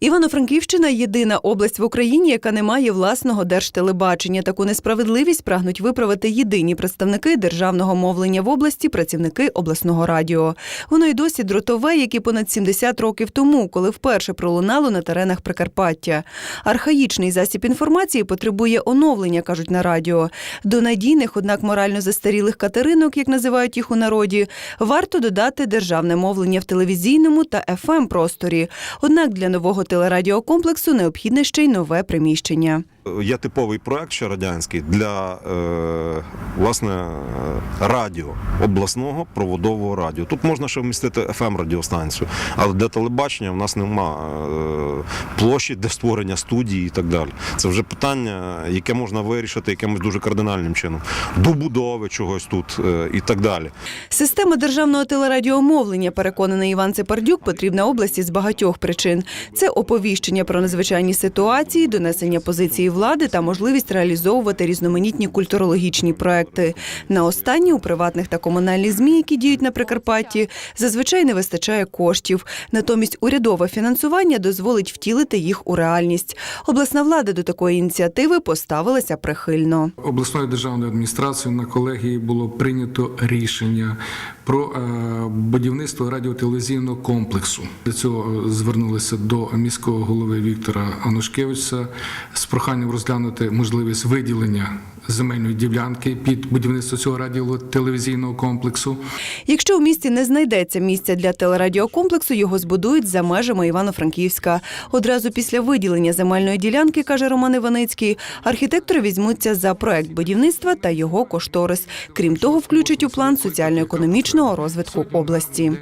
Івано-Франківщина єдина область в Україні, яка не має власного держтелебачення. Таку несправедливість прагнуть виправити єдині представники державного мовлення в області, працівники обласного радіо. Воно й досі дротове, як і понад 70 років тому, коли вперше пролунало на теренах Прикарпаття. Архаїчний засіб інформації потребує оновлення, кажуть на радіо. До надійних, однак морально застарілих катеринок, як називають їх у народі, варто додати державне мовлення в телевізійному та fm просторі. Однак для нового телерадіокомплексу необхідне ще й нове приміщення. Є типовий проект що радянський для е, власне е, радіо обласного проводового радіо. Тут можна ще вмістити fm радіостанцію, але для телебачення в нас нема е, площі для створення студії і так далі. Це вже питання, яке можна вирішити якимось дуже кардинальним чином. Добудови чогось тут е, і так далі. Система державного телерадіомовлення, переконаний Іван Цепардюк, потрібна області з багатьох причин. Це оповіщення про надзвичайні ситуації, донесення позиції влади та можливість реалізовувати різноманітні культурологічні проекти. На останні у приватних та комунальних змі, які діють на Прикарпатті, зазвичай не вистачає коштів. Натомість урядове фінансування дозволить втілити їх у реальність. Обласна влада до такої ініціативи поставилася прихильно. обласною державною адміністрацією на колегії було прийнято рішення про е, будівництво радіотелевізійного комплексу. Для цього звернулися до міського голови Віктора Анушкевича з проханням розглянути можливість виділення земельної ділянки під будівництво цього радіотелевізійного комплексу. Якщо у місті не знайдеться місця для телерадіокомплексу, його збудують за межами Івано-Франківська. Одразу після виділення земельної ділянки, каже Роман Іваницький, архітектори візьмуться за проект будівництва та його кошторис. Крім того, включать у план соціально-економічного розвитку області.